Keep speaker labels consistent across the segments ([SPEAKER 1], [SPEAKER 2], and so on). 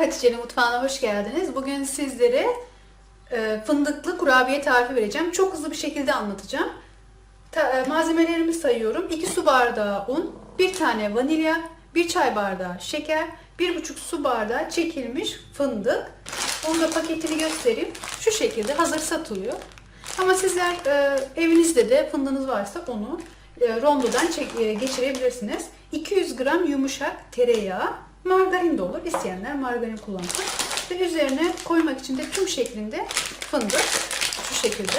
[SPEAKER 1] Hatice'nin mutfağına hoş geldiniz. Bugün sizlere e, fındıklı kurabiye tarifi vereceğim. Çok hızlı bir şekilde anlatacağım. Ta, e, malzemelerimi sayıyorum. 2 su bardağı un, 1 tane vanilya, 1 çay bardağı şeker, 1,5 su bardağı çekilmiş fındık. Onu da paketini göstereyim. Şu şekilde hazır satılıyor. Ama sizler e, evinizde de fındığınız varsa onu e, rondodan çek, e, geçirebilirsiniz. 200 gram yumuşak tereyağı, margarin de olur. İsteyenler margarin kullansın. Ve üzerine koymak için de tüm şeklinde fındık. Şu şekilde.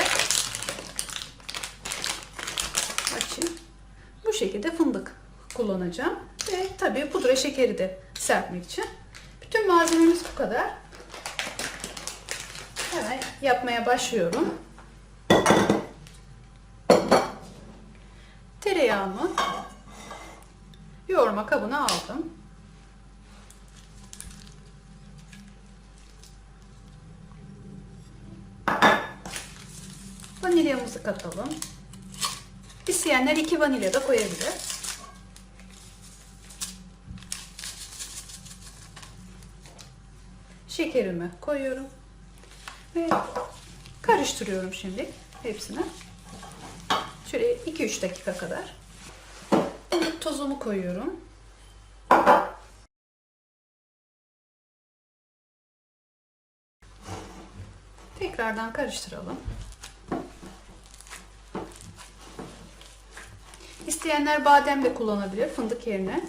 [SPEAKER 1] Açayım. Bu şekilde fındık kullanacağım. Ve tabii pudra şekeri de serpmek için. Bütün malzememiz bu kadar. Hemen yapmaya başlıyorum. Tereyağımı yoğurma kabına aldım. Vanilyamızı katalım. İsteyenler iki vanilya da koyabilir. Şekerimi koyuyorum. Ve karıştırıyorum şimdi hepsini. Şöyle 2-3 dakika kadar. Tozumu koyuyorum. Tekrardan karıştıralım. İsteyenler badem de kullanabilir fındık yerine.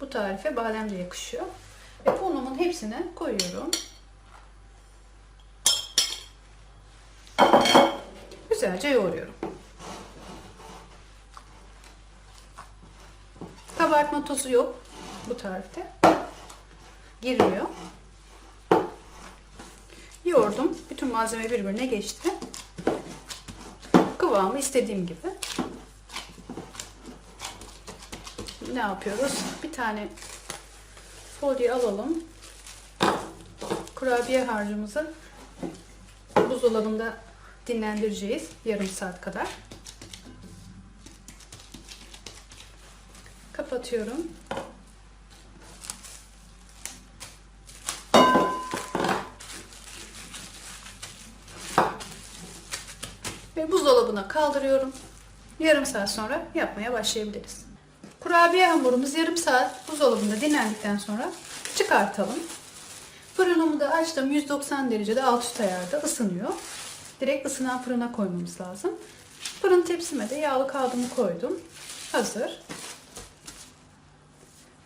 [SPEAKER 1] Bu tarife badem de yakışıyor. Ve unumun hepsini koyuyorum. Güzelce yoğuruyorum. Kabartma tozu yok bu tarifte. Girmiyor. Yoğurdum. Bütün malzeme birbirine geçti. Kıvamı istediğim gibi. Ne yapıyoruz? Bir tane folyo alalım. Kurabiye harcımızı buzdolabında dinlendireceğiz yarım saat kadar. Kapatıyorum. Ve buzdolabına kaldırıyorum. Yarım saat sonra yapmaya başlayabiliriz. Kurabiye hamurumuz yarım saat buzdolabında dinlendikten sonra çıkartalım. Fırınımı da açtım. 190 derecede alt üst ayarda ısınıyor. Direkt ısınan fırına koymamız lazım. Fırın tepsime de yağlı kağıdımı koydum. Hazır.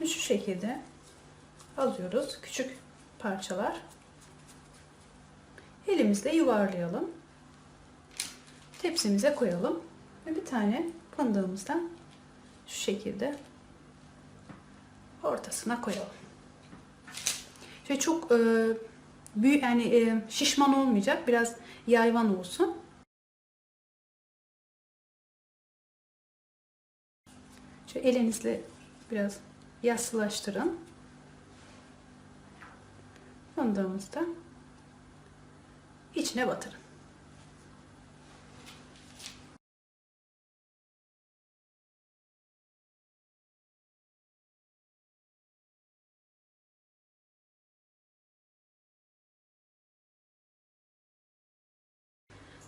[SPEAKER 1] Şu şekilde alıyoruz. Küçük parçalar. Elimizle yuvarlayalım. Tepsimize koyalım. Ve bir tane fındığımızdan şu şekilde ortasına koyalım. Şöyle çok e, büyük yani e, şişman olmayacak. Biraz yayvan olsun. Şöyle elinizle biraz yassılaştırın. Fındığımızı da içine batırın.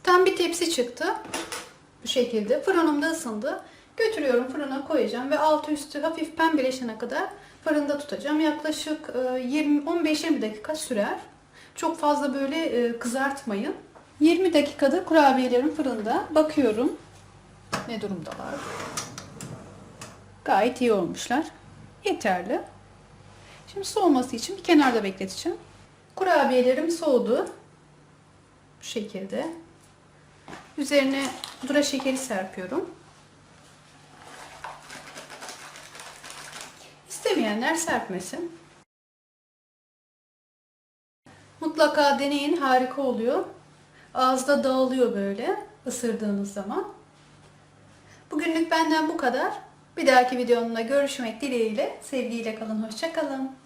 [SPEAKER 1] Tam bir tepsi çıktı. Bu şekilde. Fırınımda ısındı. Götürüyorum fırına koyacağım ve altı üstü hafif pembeleşene kadar fırında tutacağım. Yaklaşık 15-20 dakika sürer. Çok fazla böyle e, kızartmayın. 20 dakikada kurabiyelerim fırında. Bakıyorum ne durumdalar. Gayet iyi olmuşlar. Yeterli. Şimdi soğuması için bir kenarda bekleteceğim. Kurabiyelerim soğudu. Bu şekilde. Üzerine pudra şekeri serpiyorum. İstemeyenler serpmesin. Mutlaka deneyin harika oluyor. Ağızda dağılıyor böyle ısırdığınız zaman. Bugünlük benden bu kadar. Bir dahaki videomda görüşmek dileğiyle. Sevgiyle kalın. Hoşçakalın.